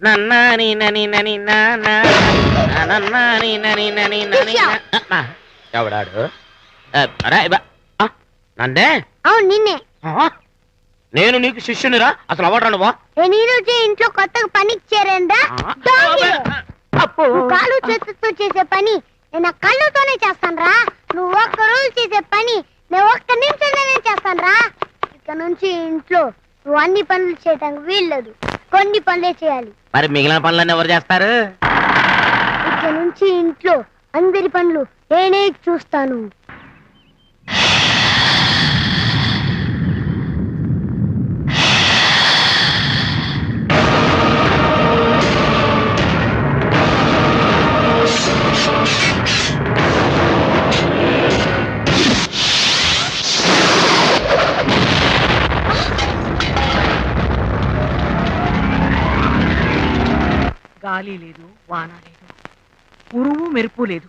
నన్నాని నని నని నన్నాని నని నని నని ఎవడాడు? నిన్నే. ఆ? నేను నీకు శిష్యునిరా? అసలు ఎవడరా నువ్వు? నేను ఈ రోజే ఇంట్లో కొత్తగా పనికి చేరేందా? కాలు చేతులతో చేసే పని నేను కళ్ళతోనే చేస్తానురా. నువ్వు ఒక్క రోజు చేసే పని నేను ఒక్క నిమిషంలోనే చేస్తానురా. ఇక నుంచి ఇంట్లో నువ్వు అన్ని పనులు చేయడానికి వీల్లేదు. కొన్ని పనులే చేయాలి. మరి మిగిలిన పనులన్నీ ఎవరు చేస్తారు? ఇక నుంచి ఇంట్లో అందరి పనులు నేనే చూస్తాను. లేదు ఉరుము మెరుపు లేదు.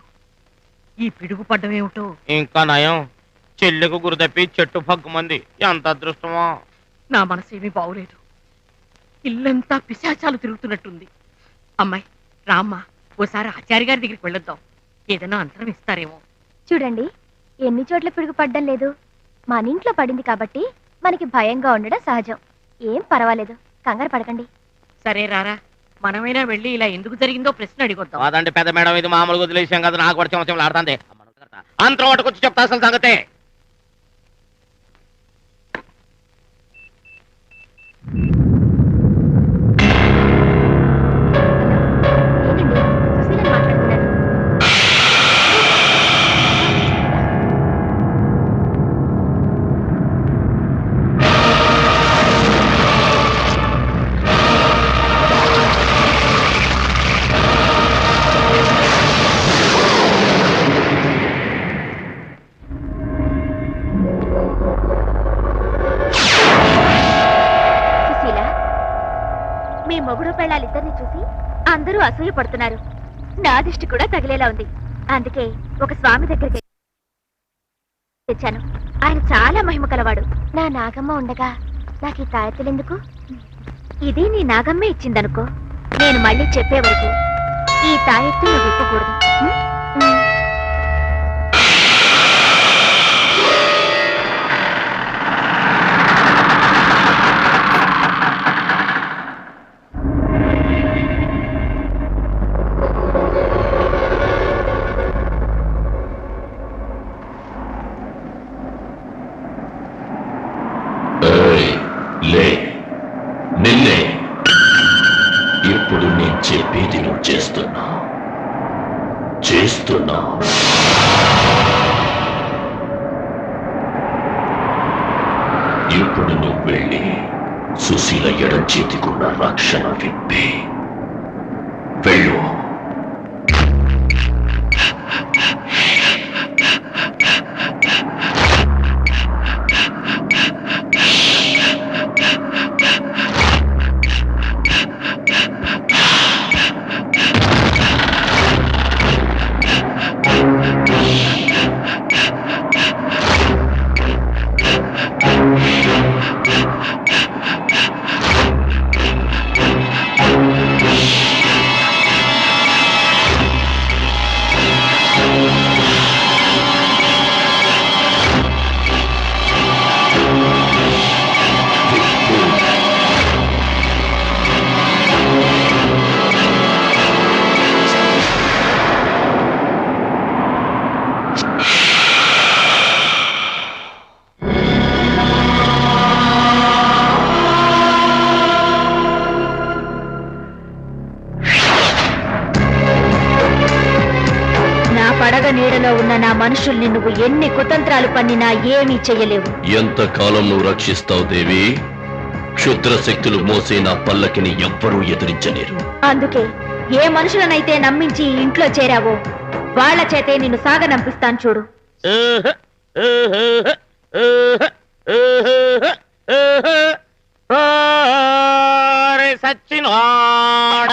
ఈ పిడుగు పడ్డమేమిటో? ఇంకా నయం. చెల్లెకు గురి తప్పి చెట్టు పగ్గుమంది ఎంత అదృష్టమో. నా మనసేమీ బాగులేదు ఇల్లంతా పిశాచాలు తిరుగుతున్నట్టుంది. అమ్మాయి రామ్మా ఓసారి ఆచార్య గారి దగ్గరికి వెళ్ళొద్దాం. ఏదైనా అంతరం ఇస్తారేమో. చూడండి ఎన్ని చోట్ల పిడుగు పడ్డం లేదు. మన ఇంట్లో పడింది కాబట్టి మనకి భయంగా ఉండడం సహజం. ఏం పర్వాలేదు. కంగారు పడకండి. సరే రారా. మనమైనా వెళ్ళి ఇలా ఎందుకు జరిగిందో ప్రశ్న అడిగొద్దాం. కాదండి పెద్ద మేడం ఇది మామూలుగా వదిలేసాం కదా నాకు కూడా చెమచం ఆడుతుంది అంతరం ఒకటికొచ్చి చెప్తా అసలు సంగతే. పెళ్ళాలిద్దరిని చూసి అందరూ అసూయపడుతున్నారు. నా దిష్టి కూడా తగిలేలా ఉంది. అందుకే ఒక స్వామి దగ్గరికి తెచ్చాను. ఆయన చాలా మహిమ కలవాడు. నా నాగమ్మ ఉండగా నాకు ఈ తాయెత్తులెందుకు ఇది నీ నాగమ్మే ఇచ్చిందనుకో. నేను మళ్ళీ చెప్పే వరకు ఈ తాయెత్తు నువ్వు విప్పకూడదు ఇప్పుడు నేను చెప్పేది నువ్వు చేస్తున్నా? చేస్తున్నా? ఇప్పుడు నువ్వు వెళ్ళి సుశీల ఎడం చేతికున్న రక్షణ విప్పి వెళ్ళు. నీడలో ఉన్న నా మనుషుల్ని నువ్వు ఎన్ని కుతంత్రాలు పన్నినా ఏమీ చెయ్యలేవు ఎంతకాలం నువ్వు రక్షిస్తావు దేవి క్షుద్ర శక్తులు మోసే నా పల్లకిని ఎవ్వరూ ఎదిరించలేరు అందుకే ఏ మనుషులనైతే నమ్మించి ఈ ఇంట్లో చేరావో వాళ్ళ చేతే నిన్ను సాగనంపిస్తాను చూడు సచ్చినోడ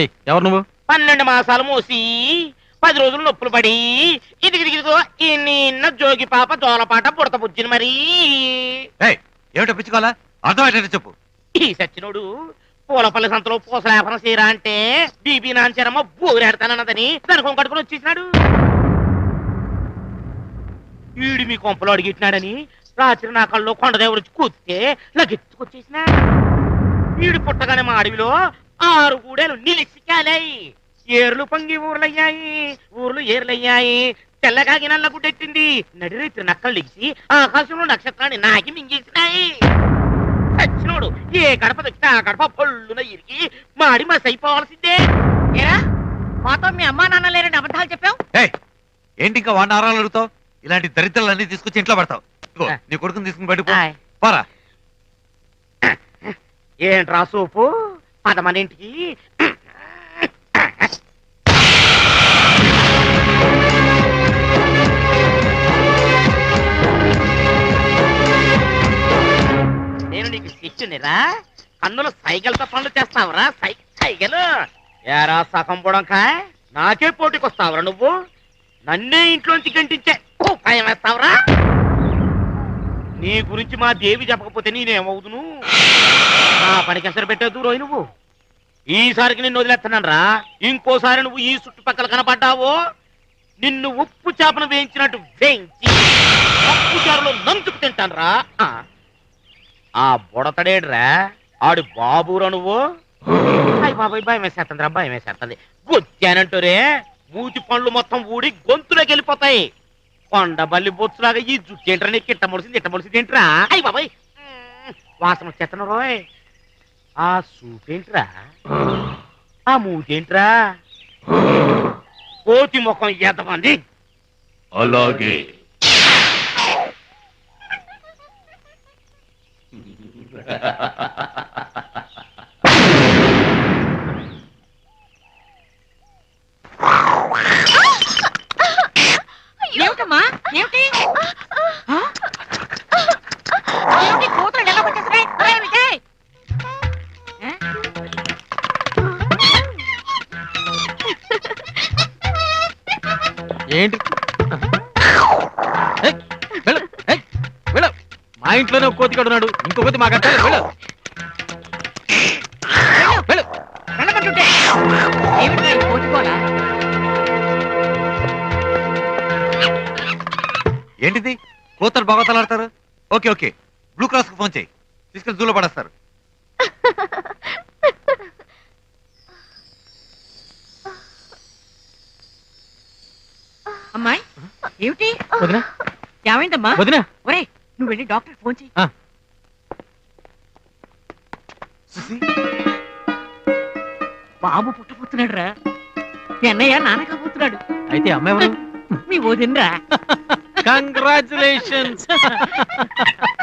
ఎవరు నువ్వు? పన్నెండు మాసాలు మూసి పది రోజులు నొప్పులు పడి ఇదిగి ఇదిగో ఈ నిన్న జోగి పాప జోలపాట బుడత బుజ్జిని మరి. ఏమిటో పిచ్చుకోవాలా? అర్థమయ్యేటట్టు చెప్పు. ఈ సచ్చినోడు పూలపల్లి సంతలో పూసలేపన చేయరా అంటే బీబీ నాంచరమ్మ బోరెడతానన్నదని దానికి కట్టుకుని వచ్చేసినాడు. ఈడు మీ కొంపలో అడిగిట్టినాడని రాత్రి నా కళ్ళు కొండదేవుడు వచ్చి కూస్తే లగెత్తుకొచ్చేసిన. ఈడు పుట్టగానే మా అడవిలో ఆరు గూడెలు నిలిచి కాలాయి ఏర్లు పొంగి ఊర్లయ్యాయి. ఊర్లు ఏర్లయ్యాయి. తెల్లగాగి నల్ల గుడ్డెట్టింది నడిరైతు నక్కలు లెగిసి ఆకాశంలో నక్షత్రాన్ని నాకి మింగేసినాయి. సచ్చినోడు ఏ గడప దొక్కితే ఆ గడప పొల్లున ఇరిగి మాడి మస్ అయిపోవాల్సిందే ఏరా? మాతో మీ అమ్మా నాన్న లేరని అబద్ధాలు చెప్పావు? ఏంటి ఇంకా వాడిని ఆరాలు అడుగుతావు? ఇలాంటి దరిద్రాలన్నీ తీసుకొచ్చి ఇంట్లో పడతావు. ఇదిగో, నీ కొడుకుని తీసుకుని బయటకు పో. ఆయ్. పోరా. ఏంట్రా సోపు? పదమనింటికి నేను నీకు శిష్యునిరా కన్నులు సైకిల్తో పనులు చేస్తావురా. సై సైకిల్ ఏరా సగం పొడంకా నాకే పోటీకొస్తావురా నువ్వు? నన్నే ఇంట్లోంచి గంటించే భయం వేస్తావురా? నీ గురించి మా దేవి చెప్పకపోతే నేనేమవుదును? నా పనికి ఎసరు పెట్టే రోయ్ నువ్వు. ఈసారికి నిన్ను వదిలేస్తున్నాను రా ఇంకోసారి నువ్వు ఈ చుట్టుపక్కల కనపడ్డావో నిన్ను ఉప్పు చేపను వేయించినట్టు వేయించి ఉప్పు చారులో నంచుకు తింటాను రా ఆ బుడతడేడ్రా. ఆడు బాబురా నువ్వు. బాబాయ్ భయం వేసేస్తుంది రా భయం వేసేస్తుంది బొచ్చానంటూరే మూతి పండ్లు మొత్తం ఊడి గొంతులోకి వెళ్ళిపోతాయి. కొండ బల్లి బొచ్చులాగా ఈ జుట్టు ఏంట్రా నీకు ఇట్ట మొలిసింది ఇట్ట మొలిసింది ఏంట్రా? అయ్యి బాబాయ్. వాసన వచ్చేస్తాను రోయ్? ఆ సూపేంట్రా ఆ మూతేంట్రా కోతి ముఖం ఎంతమంది అలాగే. ఏమిటమ్మా ఏంటి. మా ఇంట్లోనే ఒక కోతి ఉన్నాడు ఇంకో కోతి మాకు అట్టాలి వెళ్ళు. వెళ్ళు. ఏంటిది? కూతురు బాగోతలాడతారు? Okay okay. బ్లూ క్రాస్కు ఫోన్ చేయి. తీసుకెళ్ళి జూలో పడేస్తారు అమ్మాయి ఏమిటి? వదినా. ఏమైందమ్మా? వదినా. ఒరేయ్ నువ్వు వెళ్ళి డాక్టర్ ఫోన్ చెయ్యి. ఆ. బాబు పుట్టబోతున్నాడు రా మీ అన్నయ్య నాన్న కాబోతున్నాడు అయితే అమ్మాయి ఎవరు? మీ వదినరా. కంగ్రాచులేషన్స్